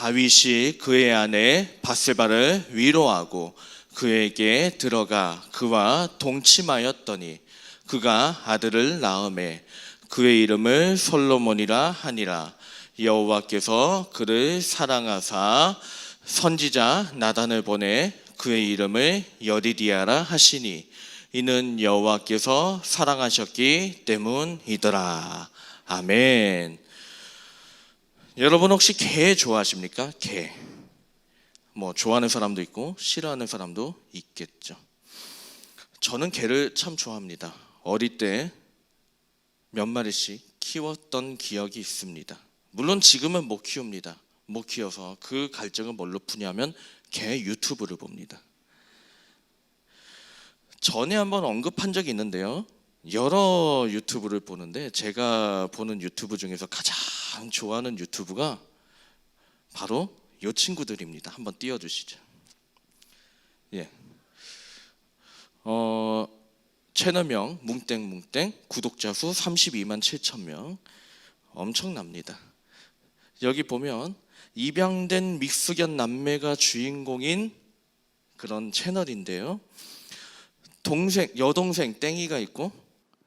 다윗이 그의 아내 바세바를 위로하고 그에게 들어가 그와 동침하였더니 그가 아들을 낳음에 그의 이름을 솔로몬이라 하니라 여호와께서 그를 사랑하사 선지자 나단을 보내 그의 이름을 여리디아라 하시니 이는 여호와께서 사랑하셨기 때문이더라 아멘. 여러분 혹시 개 좋아하십니까? 개. 뭐 좋아하는 사람도 있고 싫어하는 사람도 있겠죠. 저는 개를 참 좋아합니다. 어릴 때 몇 마리씩 키웠던 기억이 있습니다. 물론 지금은 못 키웁니다. 못 키워서 그 갈증을 뭘로 푸냐면 개 유튜브를 봅니다. 전에 한번 언급한 적이 있는데요. 여러 유튜브를 보는데 제가 보는 유튜브 중에서 가장 좋아하는 유튜브가 바로 요 친구들입니다. 한번 띄워주시죠. 예. 어, 채널명 뭉땡뭉땡 구독자 수 32만 7천 명 엄청납니다. 여기 보면 입양된 믹스견 남매가 주인공인 그런 채널인데요. 동생 여동생 땡이가 있고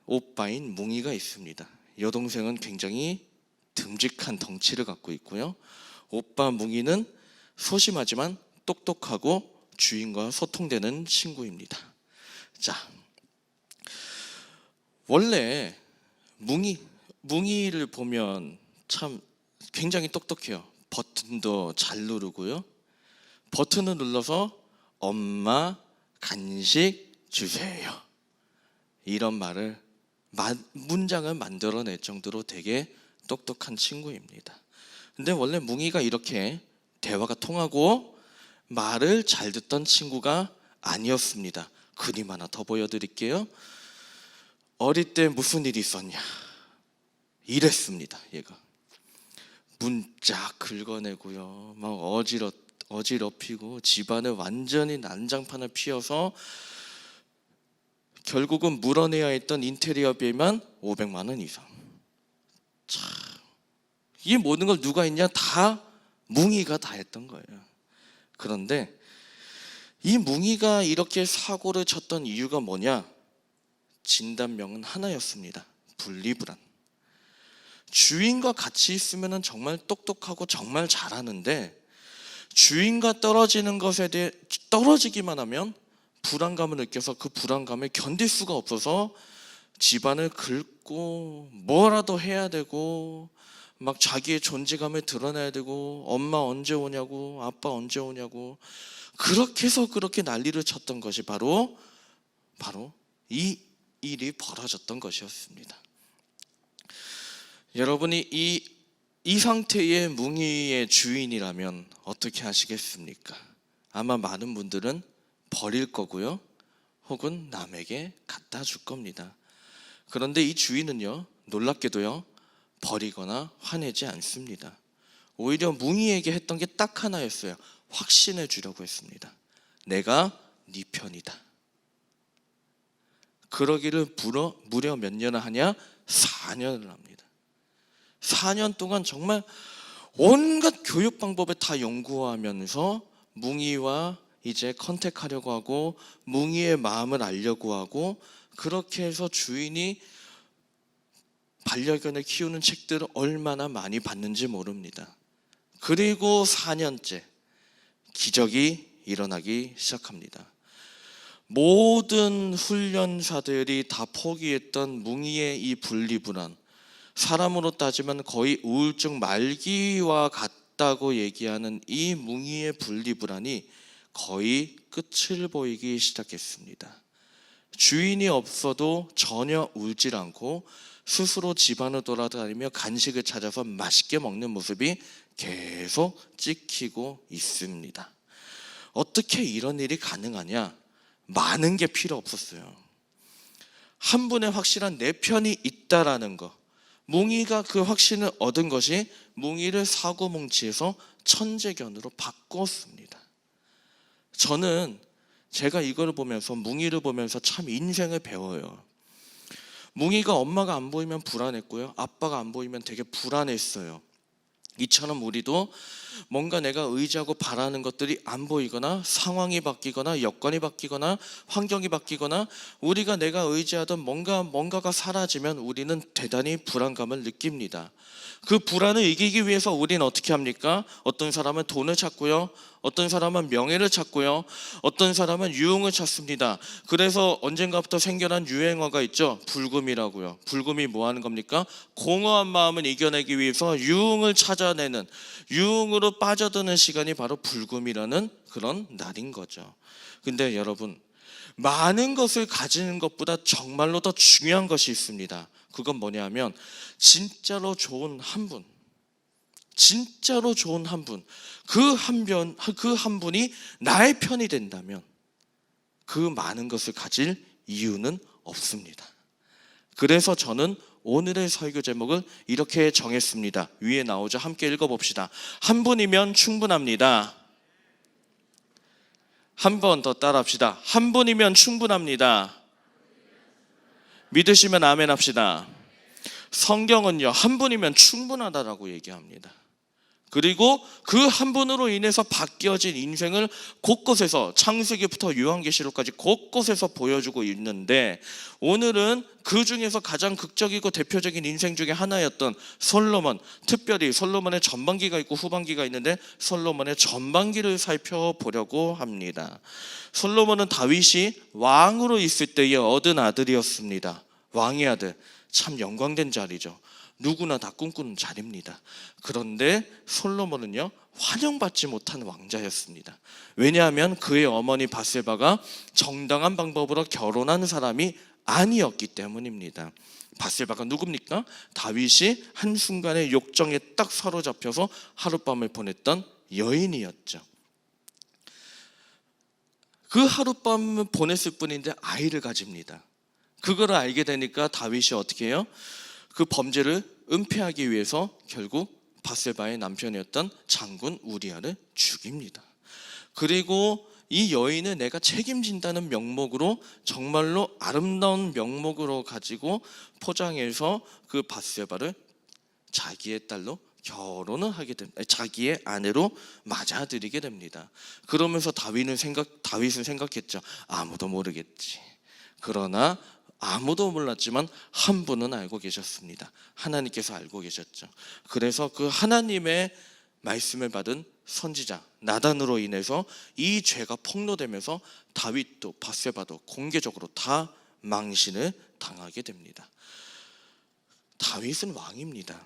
오빠인 뭉이가 있습니다. 여동생은 굉장히 듬직한 덩치를 갖고 있고요. 오빠 뭉이는 소심하지만 똑똑하고 주인과 소통되는 친구입니다. 자, 원래 뭉이 뭉이를 보면 참 굉장히 똑똑해요. 버튼도 잘 누르고요. 버튼을 눌러서 엄마 간식 주세요. 이런 말을 마- 문장을 만들어낼 정도로 되게 똑똑한 친구입니다. 근데 원래 뭉이가 이렇게 대화가 통하고 말을 잘 듣던 친구가 아니었습니다. 그림 하나 더 보여드릴게요. 어릴 때 무슨 일이 있었냐? 이랬습니다. 얘가 문짝 긁어내고요, 막 어지러 어지럽히고 집안에 완전히 난장판을 피워서 결국은 물어내야 했던 인테리어비만 500만 원 이상. 참, 이 모든 걸 누가 했냐? 다 뭉이가 다 했던 거예요. 그런데 이 뭉이가 이렇게 사고를 쳤던 이유가 뭐냐? 진단명은 하나였습니다. 분리불안. 주인과 같이 있으면 정말 똑똑하고 정말 잘하는데 주인과 떨어지는 것에 대해 떨어지기만 하면 불안감을 느껴서 그 불안감을 견딜 수가 없어서 집안을 긁고 뭐라도 해야 되고 막 자기의 존재감을 드러내야 되고 엄마 언제 오냐고 아빠 언제 오냐고 그렇게 해서 그렇게 난리를 쳤던 것이 바로 바로 이 일이 벌어졌던 것이었습니다. 여러분이 이, 이 상태의 뭉이의 주인이라면 어떻게 하시겠습니까? 아마 많은 분들은 버릴 거고요. 혹은 남에게 갖다 줄 겁니다. 그런데 이 주인은요, 놀랍게도요, 버리거나 화내지 않습니다. 오히려 뭉이에게 했던 게 딱 하나였어요. 확신해 주려고 했습니다. 내가 네 편이다. 그러기를 무려, 무려 몇 년을 하냐? 4년을 합니다. 4년 동안 정말 온갖 교육 방법을 다 연구하면서 뭉이와 이제 컨택하려고 하고 뭉이의 마음을 알려고 하고 그렇게 해서 주인이 반려견을 키우는 책들을 얼마나 많이 봤는지 모릅니다. 그리고 4년째 기적이 일어나기 시작합니다. 모든 훈련사들이 다 포기했던 뭉이의 이 분리불안 사람으로 따지면 거의 우울증 말기와 같다고 얘기하는 이 뭉이의 분리불안이 거의 끝을 보이기 시작했습니다. 주인이 없어도 전혀 울질 않고 스스로 집안을 돌아다니며 간식을 찾아서 맛있게 먹는 모습이 계속 찍히고 있습니다. 어떻게 이런 일이 가능하냐? 많은 게 필요 없었어요. 한 분의 확실한 내 편이 있다라는 거. 뭉이가 그 확신을 얻은 것이 뭉이를 사고뭉치에서 천재견으로 바꿨습니다. 저는 제가 이거를 보면서 뭉이를 보면서 참 인생을 배워요. 뭉이가 엄마가 안 보이면 불안했고요. 아빠가 안 보이면 되게 불안했어요. 이처럼 우리도 뭔가 내가 의지하고 바라는 것들이 안 보이거나 상황이 바뀌거나 여건이 바뀌거나 환경이 바뀌거나 우리가 내가 의지하던 뭔가 뭔가가 사라지면 우리는 대단히 불안감을 느낍니다. 그 불안을 이기기 위해서 우리는 어떻게 합니까? 어떤 사람은 돈을 찾고요. 어떤 사람은 명예를 찾고요. 어떤 사람은 유흥을 찾습니다. 그래서 언젠가부터 생겨난 유행어가 있죠. 불금이라고요. 불금이 뭐 하는 겁니까? 공허한 마음을 이겨내기 위해서 유흥을 찾아내는 유흥으로 빠져드는 시간이 바로 불금이라는 그런 날인 거죠. 근데 여러분 많은 것을 가지는 것보다 정말로 더 중요한 것이 있습니다. 그건 뭐냐면 진짜로 좋은 한 분. 진짜로 좋은 한 분. 그한 편, 그한 분이 나의 편이 된다면 그 많은 것을 가질 이유는 없습니다. 그래서 저는 오늘의 설교 제목을 이렇게 정했습니다. 위에 나오죠. 함께 읽어봅시다. 한 분이면 충분합니다. 한 번 더 따라합시다. 한 분이면 충분합니다. 믿으시면 아멘 합시다. 성경은요, 한 분이면 충분하다라고 얘기합니다. 그리고 그 한 분으로 인해서 바뀌어진 인생을 곳곳에서 창세기부터 요한계시록까지 곳곳에서 보여주고 있는데 오늘은 그 중에서 가장 극적이고 대표적인 인생 중에 하나였던 솔로몬, 특별히 솔로몬의 전반기가 있고 후반기가 있는데 솔로몬의 전반기를 살펴보려고 합니다. 솔로몬은 다윗이 왕으로 있을 때에 얻은 아들이었습니다. 왕의 아들. 참 영광된 자리죠. 누구나 다 꿈꾸는 자리입니다. 그런데 솔로몬은요 환영받지 못한 왕자였습니다. 왜냐하면 그의 어머니 바세바가 정당한 방법으로 결혼한 사람이 아니었기 때문입니다. 바세바가 누굽니까? 다윗이 한 순간에 욕정에 딱 사로잡혀서 하룻밤을 보냈던 여인이었죠. 그 하룻밤을 보냈을 뿐인데 아이를 가집니다. 그거를 알게 되니까 다윗이 어떻게 해요? 그 범죄를 은폐하기 위해서 결국 바세바의 남편이었던 장군 우리아를 죽입니다. 그리고 이 여인을 내가 책임진다는 명목으로 정말로 아름다운 명목으로 가지고 포장해서 그 바세바를 자기의 딸로 결혼을 하게 됩니다. 자기의 아내로 맞아들이게 됩니다. 그러면서 다윗은 생각 다윗은 생각했죠. 아무도 모르겠지. 그러나 아무도 몰랐지만 한 분은 알고 계셨습니다. 하나님께서 알고 계셨죠. 그래서 그 하나님의 말씀을 받은 선지자 나단으로 인해서 이 죄가 폭로되면서 다윗도 바세바도 공개적으로 다 망신을 당하게 됩니다. 다윗은 왕입니다.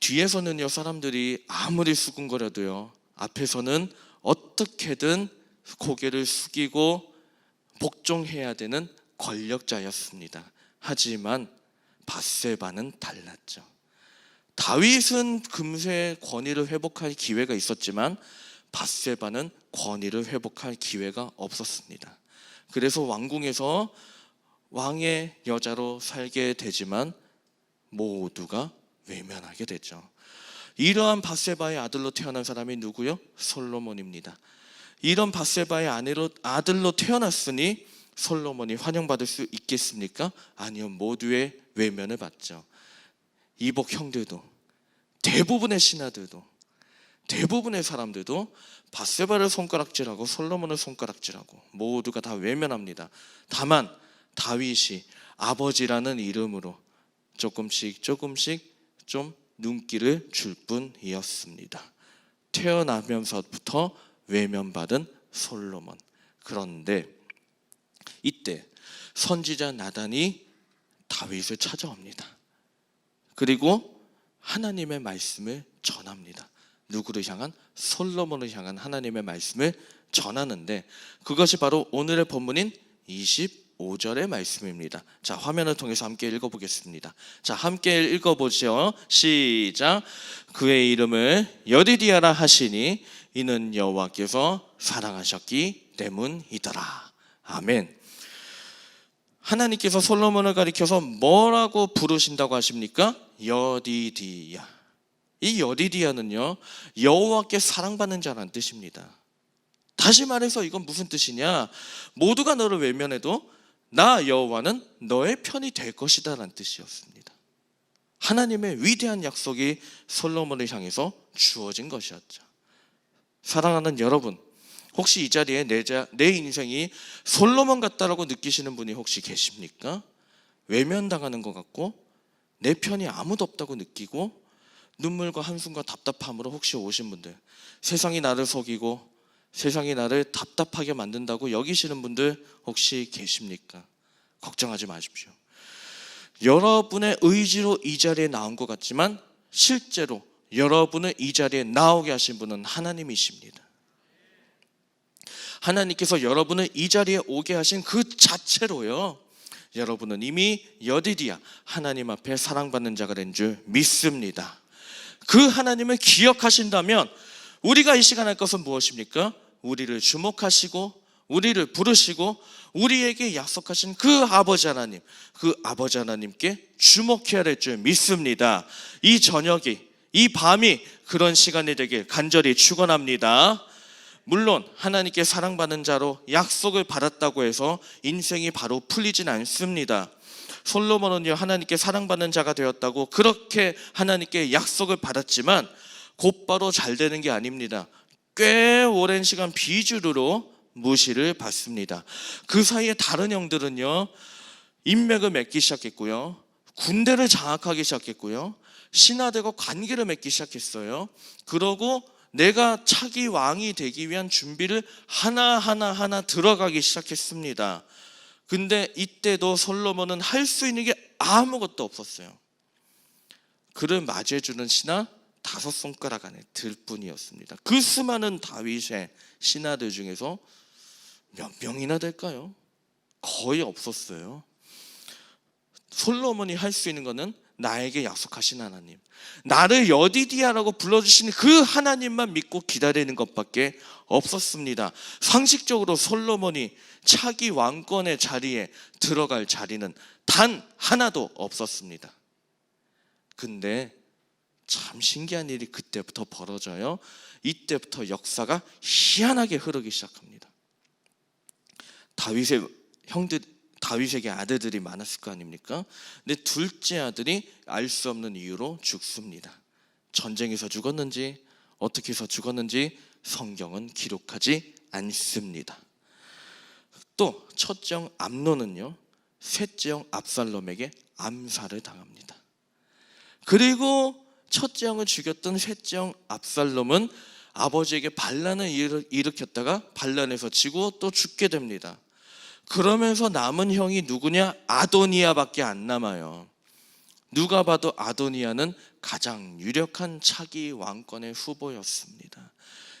뒤에서는요 사람들이 아무리 수군거려도요 앞에서는 어떻게든 고개를 숙이고 복종해야 되는 권력자였습니다. 하지만 바세바는 달랐죠. 다윗은 금세 권위를 회복할 기회가 있었지만 바세바는 권위를 회복할 기회가 없었습니다. 그래서 왕궁에서 왕의 여자로 살게 되지만 모두가 외면하게 되죠. 이러한 바세바의 아들로 태어난 사람이 누구요? 솔로몬입니다. 이런 바세바의 아내로 아들로 태어났으니 솔로몬이 환영받을 수 있겠습니까? 아니요, 모두의 외면을 받죠. 이복 형들도 대부분의 신하들도 대부분의 사람들도 바세바를 손가락질하고 솔로몬을 손가락질하고 모두가 다 외면합니다. 다만 다윗이 아버지라는 이름으로 조금씩 조금씩 좀 눈길을 줄 뿐이었습니다. 태어나면서부터 외면받은 솔로몬. 그런데 이때 선지자 나단이 다윗을 찾아옵니다. 그리고 하나님의 말씀을 전합니다. 누구를 향한 솔로몬을 향한 하나님의 말씀을 전하는데 그것이 바로 오늘의 본문인 25절의 말씀입니다. 자, 화면을 통해서 함께 읽어 보겠습니다. 자, 함께 읽어 보죠. 시작. 그의 이름을 여디디아라 하시니 이는 여호와께서 사랑하셨기 때문이더라. 아멘. 하나님께서 솔로몬을 가리켜서 뭐라고 부르신다고 하십니까? 여디디야. 이 여디디야는요 여호와께 사랑받는 자라는 뜻입니다. 다시 말해서 이건 무슨 뜻이냐? 모두가 너를 외면해도 나 여호와는 너의 편이 될 것이다라는 뜻이었습니다. 하나님의 위대한 약속이 솔로몬을 향해서 주어진 것이었죠. 사랑하는 여러분, 혹시 이 자리에 내, 자, 내 인생이 솔로몬 같다라고 느끼시는 분이 혹시 계십니까? 외면당하는 것 같고 내 편이 아무도 없다고 느끼고 눈물과 한숨과 답답함으로 혹시 오신 분들 세상이 나를 속이고 세상이 나를 답답하게 만든다고 여기시는 분들 혹시 계십니까? 걱정하지 마십시오. 여러분의 의지로 이 자리에 나온 것 같지만 실제로 여러분을 이 자리에 나오게 하신 분은 하나님이십니다. 하나님께서 여러분을 이 자리에 오게 하신 그 자체로요. 여러분은 이미 여디디야 하나님 앞에 사랑받는 자가 된 줄 믿습니다. 그 하나님을 기억하신다면 우리가 이 시간 할 것은 무엇입니까? 우리를 주목하시고 우리를 부르시고 우리에게 약속하신 그 아버지 하나님, 그 아버지 하나님께 주목해야 될 줄 믿습니다. 이 저녁이, 이 밤이 그런 시간이 되길 간절히 축원합니다. 물론 하나님께 사랑받는 자로 약속을 받았다고 해서 인생이 바로 풀리진 않습니다. 솔로몬은요 하나님께 사랑받는 자가 되었다고 그렇게 하나님께 약속을 받았지만 곧바로 잘 되는 게 아닙니다. 꽤 오랜 시간 비주류로 무시를 받습니다. 그 사이에 다른 형들은요 인맥을 맺기 시작했고요. 군대를 장악하기 시작했고요. 신하들과 관계를 맺기 시작했어요. 그러고 내가 차기 왕이 되기 위한 준비를 하나하나 하나 들어가기 시작했습니다. 근데 이때도 솔로몬은 할 수 있는 게 아무것도 없었어요. 그를 맞이해주는 신하 다섯 손가락 안에 들 뿐이었습니다. 그 수많은 다윗의 신하들 중에서 몇 명이나 될까요? 거의 없었어요. 솔로몬이 할 수 있는 것은 나에게 약속하신 하나님, 나를 여디디아라고 불러주신 그 하나님만 믿고 기다리는 것밖에 없었습니다. 상식적으로 솔로몬이 차기 왕권의 자리에 들어갈 자리는 단 하나도 없었습니다. 근데 참 신기한 일이 그때부터 벌어져요. 이때부터 역사가 희한하게 흐르기 시작합니다. 다윗의 형들 다윗에게 아들들이 많았을 거 아닙니까? 근데 둘째 아들이 알 수 없는 이유로 죽습니다. 전쟁에서 죽었는지 어떻게 해서 죽었는지 성경은 기록하지 않습니다. 또 첫째 형 암론은요. 셋째 형 압살롬에게 암살을 당합니다. 그리고 첫째 형을 죽였던 셋째 형 압살롬은 아버지에게 반란을 일으- 일으켰다가 반란에서 지고 또 죽게 됩니다. 그러면서 남은 형이 누구냐? 아도니아밖에 안 남아요. 누가 봐도 아도니아는 가장 유력한 차기 왕권의 후보였습니다.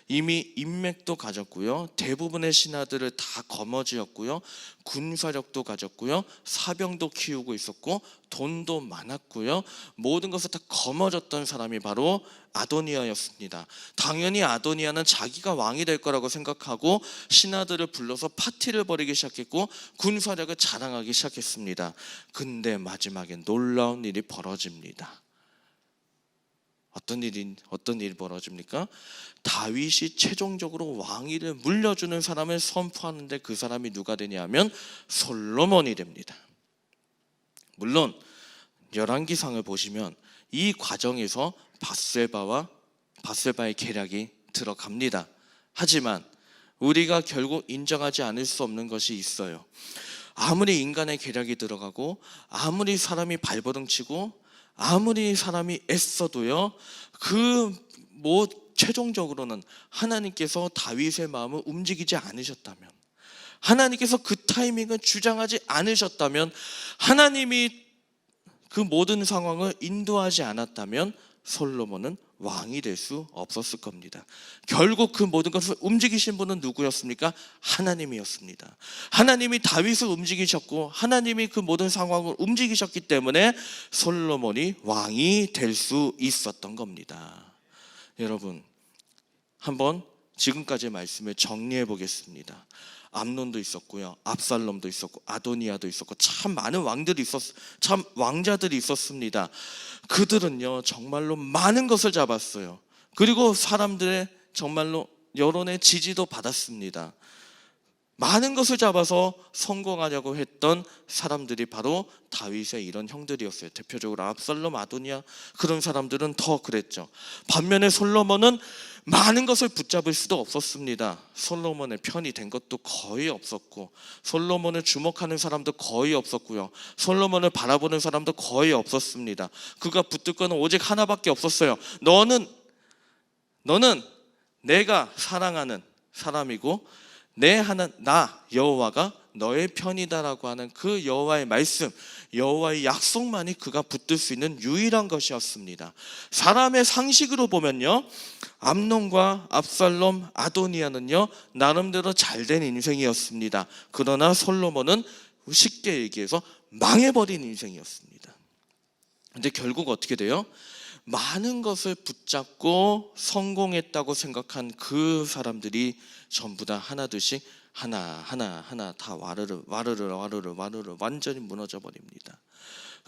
이미 인맥도 가졌고요. 대부분의 신하들을 다 거머쥐었고요. 군사력도 가졌고요. 사병도 키우고 있었고 돈도 많았고요. 모든 것을 다 거머쥐었던 사람이 바로 아도니아였습니다. 당연히 아도니아는 자기가 왕이 될 거라고 생각하고 신하들을 불러서 파티를 벌이기 시작했고 군사력을 자랑하기 시작했습니다. 근데 마지막에 놀라운 일이 벌어집니다. 어떤 일이 어떤 일이 벌어집니까? 다윗이 최종적으로 왕위를 물려주는 사람을 선포하는데 그 사람이 누가 되냐면 솔로몬이 됩니다. 물론 열왕기상을 보시면 이 과정에서 바세바와 바세바의 계략이 들어갑니다. 하지만 우리가 결국 인정하지 않을 수 없는 것이 있어요. 아무리 인간의 계략이 들어가고 아무리 사람이 발버둥치고 아무리 사람이 애써도요 그 뭐 최종적으로는 하나님께서 다윗의 마음을 움직이지 않으셨다면 하나님께서 그 타이밍을 주장하지 않으셨다면 하나님이 그 모든 상황을 인도하지 않았다면 솔로몬은 왕이 될 수 없었을 겁니다. 결국 그 모든 것을 움직이신 분은 누구였습니까? 하나님이었습니다. 하나님이 다윗을 움직이셨고 하나님이 그 모든 상황을 움직이셨기 때문에 솔로몬이 왕이 될 수 있었던 겁니다. 여러분 한번 지금까지의 말씀을 정리해 보겠습니다. 암론도 있었고요, 압살롬도 있었고, 아도니아도 있었고, 참 많은 왕들이 있었, 참 왕자들이 있었습니다. 그들은요 정말로 많은 것을 잡았어요. 그리고 사람들의 정말로 여론의 지지도 받았습니다. 많은 것을 잡아서 성공하려고 했던 사람들이 바로 다윗의 이런 형들이었어요. 대표적으로 압살롬, 아도니아 그런 사람들은 더 그랬죠. 반면에 솔로몬은 많은 것을 붙잡을 수도 없었습니다. 솔로몬의 편이 된 것도 거의 없었고 솔로몬을 주목하는 사람도 거의 없었고요. 솔로몬을 바라보는 사람도 거의 없었습니다. 그가 붙들 거는 오직 하나밖에 없었어요. 너는 너는 내가 사랑하는 사람이고 내 하나 나 여호와가 너의 편이다라고 하는 그 여호와의 말씀, 여호와의 약속만이 그가 붙들 수 있는 유일한 것이었습니다. 사람의 상식으로 보면요. 암논과 압살롬, 아도니아는요. 나름대로 잘된 인생이었습니다. 그러나 솔로몬은 쉽게 얘기해서 망해버린 인생이었습니다. 근데 결국 어떻게 돼요? 많은 것을 붙잡고 성공했다고 생각한 그 사람들이 전부 다 하나둘씩 하나 하나 하나 다 와르르 와르르 와르르 와르르 완전히 무너져 버립니다.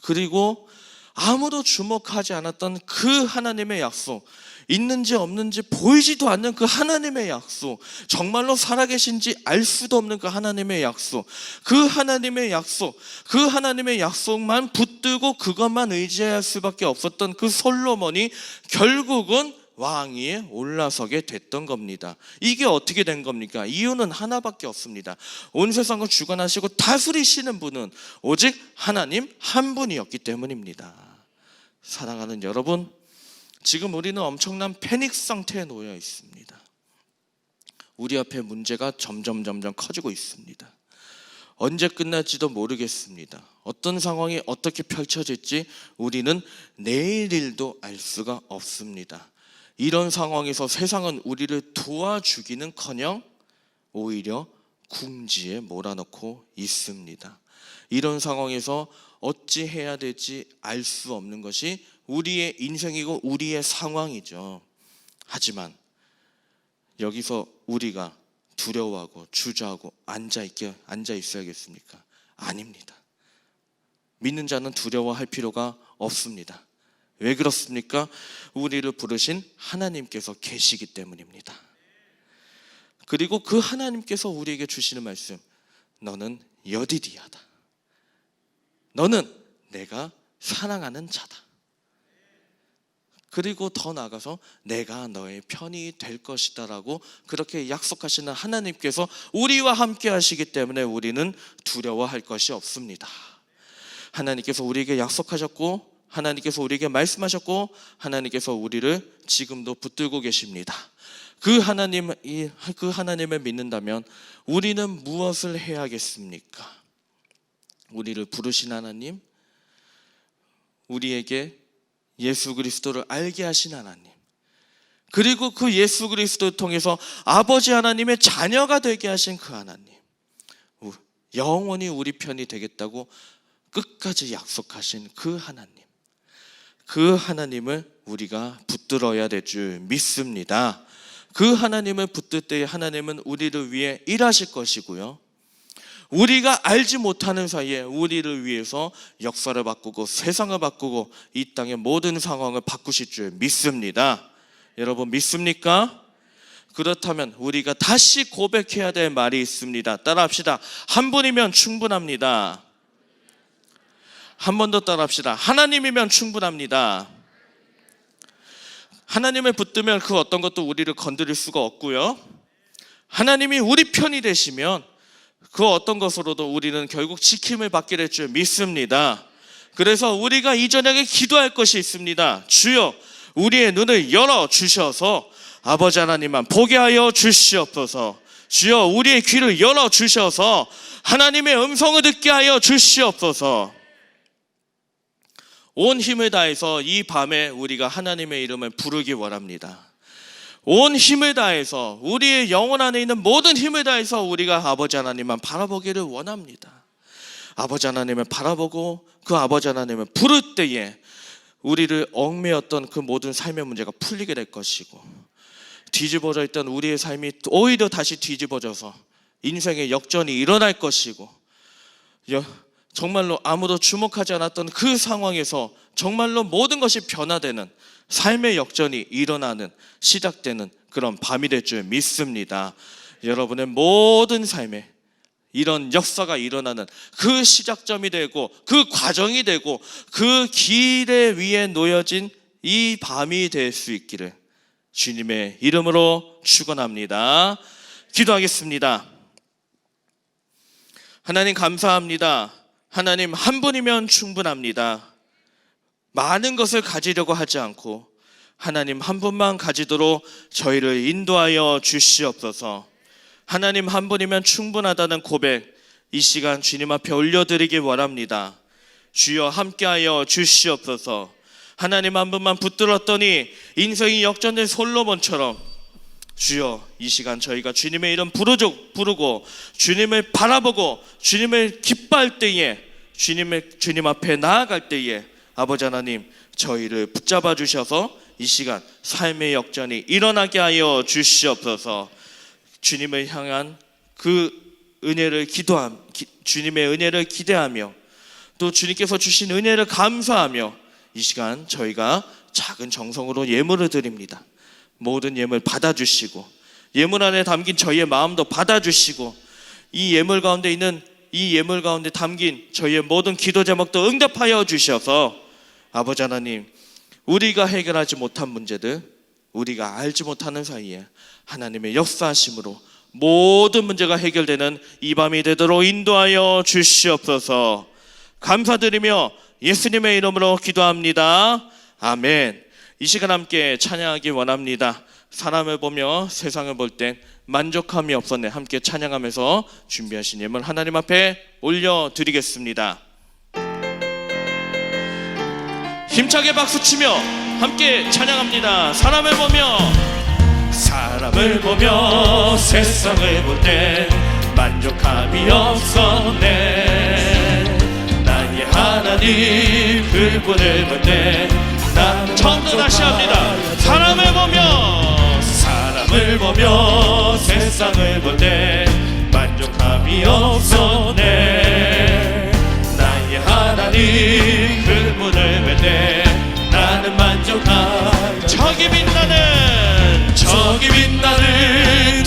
그리고 아무도 주목하지 않았던 그 하나님의 약속 있는지 없는지 보이지도 않는 그 하나님의 약속 정말로 살아계신지 알 수도 없는 그 하나님의 약속 그 하나님의 약속 그 하나님의 약속만 붙들고 그것만 의지할 수밖에 없었던 그 솔로몬이 결국은 왕위에 올라서게 됐던 겁니다. 이게 어떻게 된 겁니까? 이유는 하나밖에 없습니다. 온 세상을 주관하시고 다스리시는 분은 오직 하나님 한 분이었기 때문입니다. 사랑하는 여러분, 지금 우리는 엄청난 패닉 상태에 놓여 있습니다. 우리 앞에 문제가 점점 점점 커지고 있습니다. 언제 끝날지도 모르겠습니다. 어떤 상황이 어떻게 펼쳐질지 우리는 내일 일도 알 수가 없습니다. 이런 상황에서 세상은 우리를 도와주기는 커녕 오히려 궁지에 몰아넣고 있습니다. 이런 상황에서 어찌 해야 될지 알 수 없는 것이 우리의 인생이고 우리의 상황이죠. 하지만 여기서 우리가 두려워하고 주저하고 앉아 있게 앉아 있어야겠습니까? 아닙니다. 믿는 자는 두려워할 필요가 없습니다. 왜 그렇습니까? 우리를 부르신 하나님께서 계시기 때문입니다. 그리고 그 하나님께서 우리에게 주시는 말씀, 너는 여디디하다. 너는 내가 사랑하는 자다. 그리고 더 나아가서 내가 너의 편이 될 것이다라고 그렇게 약속하시는 하나님께서 우리와 함께 하시기 때문에 우리는 두려워할 것이 없습니다. 하나님께서 우리에게 약속하셨고 하나님께서 우리에게 말씀하셨고 하나님께서 우리를 지금도 붙들고 계십니다. 그 하나님 그 하나님을 믿는다면 우리는 무엇을 해야겠습니까? 우리를 부르신 하나님, 우리에게 예수 그리스도를 알게 하신 하나님, 그리고 그 예수 그리스도를 통해서 아버지 하나님의 자녀가 되게 하신 그 하나님, 영원히 우리 편이 되겠다고 끝까지 약속하신 그 하나님, 그 하나님을 우리가 붙들어야 될 줄 믿습니다. 그 하나님을 붙들 때 하나님은 우리를 위해 일하실 것이고요. 우리가 알지 못하는 사이에 우리를 위해서 역사를 바꾸고 세상을 바꾸고 이 땅의 모든 상황을 바꾸실 줄 믿습니다. 여러분 믿습니까? 그렇다면 우리가 다시 고백해야 될 말이 있습니다. 따라합시다. 한 분이면 충분합니다. 한 번 더 따라합시다. 하나님이면 충분합니다. 하나님을 붙들면 그 어떤 것도 우리를 건드릴 수가 없고요. 하나님이 우리 편이 되시면 그 어떤 것으로도 우리는 결국 지킴을 받게 될 줄 믿습니다. 그래서 우리가 이 저녁에 기도할 것이 있습니다. 주여, 우리의 눈을 열어 주셔서 아버지 하나님만 보게 하여 주시옵소서. 주여, 우리의 귀를 열어 주셔서 하나님의 음성을 듣게 하여 주시옵소서. 온 힘을 다해서 이 밤에 우리가 하나님의 이름을 부르기 원합니다. 온 힘을 다해서 우리의 영혼 안에 있는 모든 힘을 다해서 우리가 아버지 하나님만 바라보기를 원합니다. 아버지 하나님을 바라보고 그 아버지 하나님을 부를 때에 우리를 얽매였던 그 모든 삶의 문제가 풀리게 될 것이고 뒤집어져 있던 우리의 삶이 오히려 다시 뒤집어져서 인생의 역전이 일어날 것이고 정말로 아무도 주목하지 않았던 그 상황에서 정말로 모든 것이 변화되는 삶의 역전이 일어나는 시작되는 그런 밤이 될 줄 믿습니다. 여러분의 모든 삶에 이런 역사가 일어나는 그 시작점이 되고 그 과정이 되고 그 길에 위에 놓여진 이 밤이 될 수 있기를 주님의 이름으로 축원합니다. 기도하겠습니다. 하나님 감사합니다. 하나님 한 분이면 충분합니다. 많은 것을 가지려고 하지 않고 하나님 한 분만 가지도록 저희를 인도하여 주시옵소서. 하나님 한 분이면 충분하다는 고백 이 시간 주님 앞에 올려드리기 원합니다. 주여 함께하여 주시옵소서. 하나님 한 분만 붙들었더니 인생이 역전된 솔로몬처럼 주여 이 시간 저희가 주님의 이름 부르죠, 부르고 주님을 바라보고 주님을 기뻐할 때에 주님의 주님 앞에 나아갈 때에 아버지 하나님 저희를 붙잡아 주셔서 이 시간 삶의 역전이 일어나게 하여 주시옵소서. 주님을 향한 그 은혜를 기도함 기- 주님의 은혜를 기대하며 또 주님께서 주신 은혜를 감사하며 이 시간 저희가 작은 정성으로 예물을 드립니다. 모든 예물 받아주시고 예물 안에 담긴 저희의 마음도 받아주시고 이 예물 가운데 있는 이 예물 가운데 담긴 저희의 모든 기도 제목도 응답하여 주셔서 아버지 하나님 우리가 해결하지 못한 문제들 우리가 알지 못하는 사이에 하나님의 역사하심으로 모든 문제가 해결되는 이 밤이 되도록 인도하여 주시옵소서 감사드리며 예수님의 이름으로 기도합니다. 아멘. 이 시간 함께 찬양하기 원합니다. 사람을 보며 세상을 볼 땐 만족함이 없었네. 함께 찬양하면서 준비하신 예물 하나님 앞에 올려드리겠습니다. 힘차게 박수치며 함께 찬양합니다. 사람을 보며 사람을 보며 세상을 볼 때 만족함이 없었네. 나의 하나님 그분을 볼때난 처음부터 다시 합니다. 사람을 보며 사람을 보며 세상을 볼 때 만족함이 없었네. 나의 하나님 그분을 볼때 나는 만족하여 저기 빛나는 저기 빛나는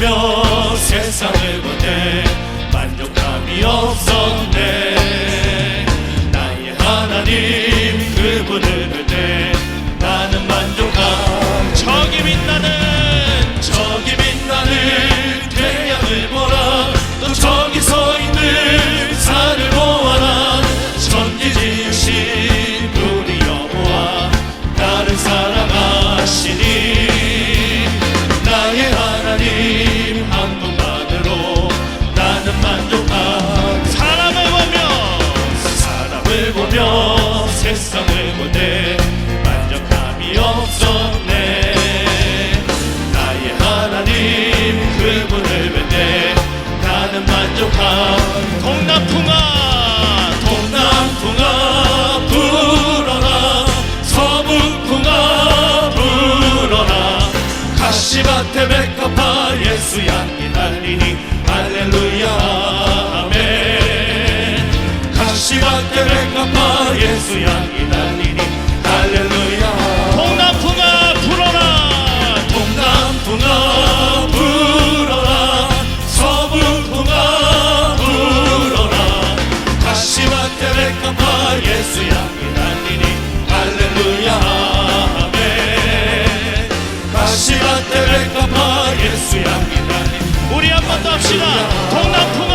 보며 세상을 볼때 예수 날리니. 할렐루야. 아멘. 가시밭에 백합화 예수 날리니 우리 한 번 더 합시다. 동남풍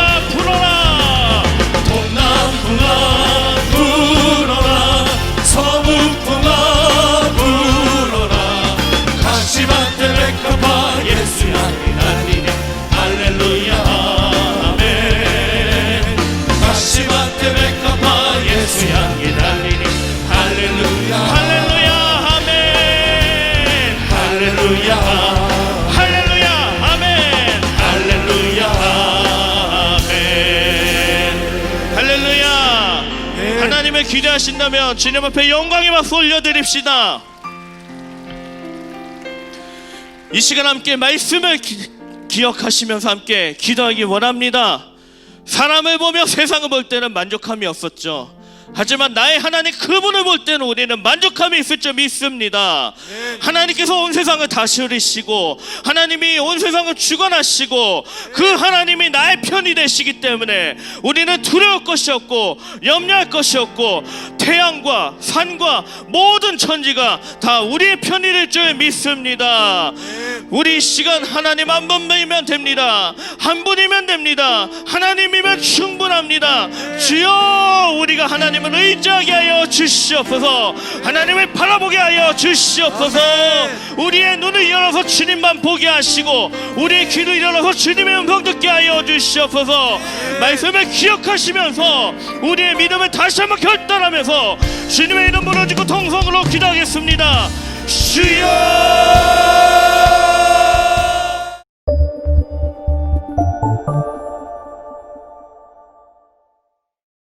기대하신다면 주님 앞에 영광의 박수 올려드립시다. 이 시간 함께 말씀을 기, 기억하시면서 함께 기도하기 원합니다. 사람을 보며 세상을 볼 때는 만족함이 없었죠 하지만 나의 하나님 그분을 볼 때는 우리는 만족함이 있을 줄 믿습니다. 하나님께서 온 세상을 다스리시고 하나님이 온 세상을 주관하시고 그 하나님이 나의 편이 되시기 때문에 우리는 두려울 것이 없고 염려할 것이 없고 태양과 산과 모든 천지가 다 우리의 편이 될 줄 믿습니다. 우리 이 시간 하나님 한 번이면 됩니다. 한 분이면 됩니다. 하나님이면 충분합니다. 주여 우리가 하나님을 의지하게 하여 주시옵소서. 하나님을 바라보게 하여 주시옵소서. 우리의 눈을 열어서 주님만 보게 하시고 우리의 귀를 열어서 주님의 음성 듣게 하여 주시옵소서. 말씀을 기억하시면서 우리의 믿음을 다시 한번 결단하면서 주님의 이름 부르짖고 통성으로 기도하겠습니다. 주여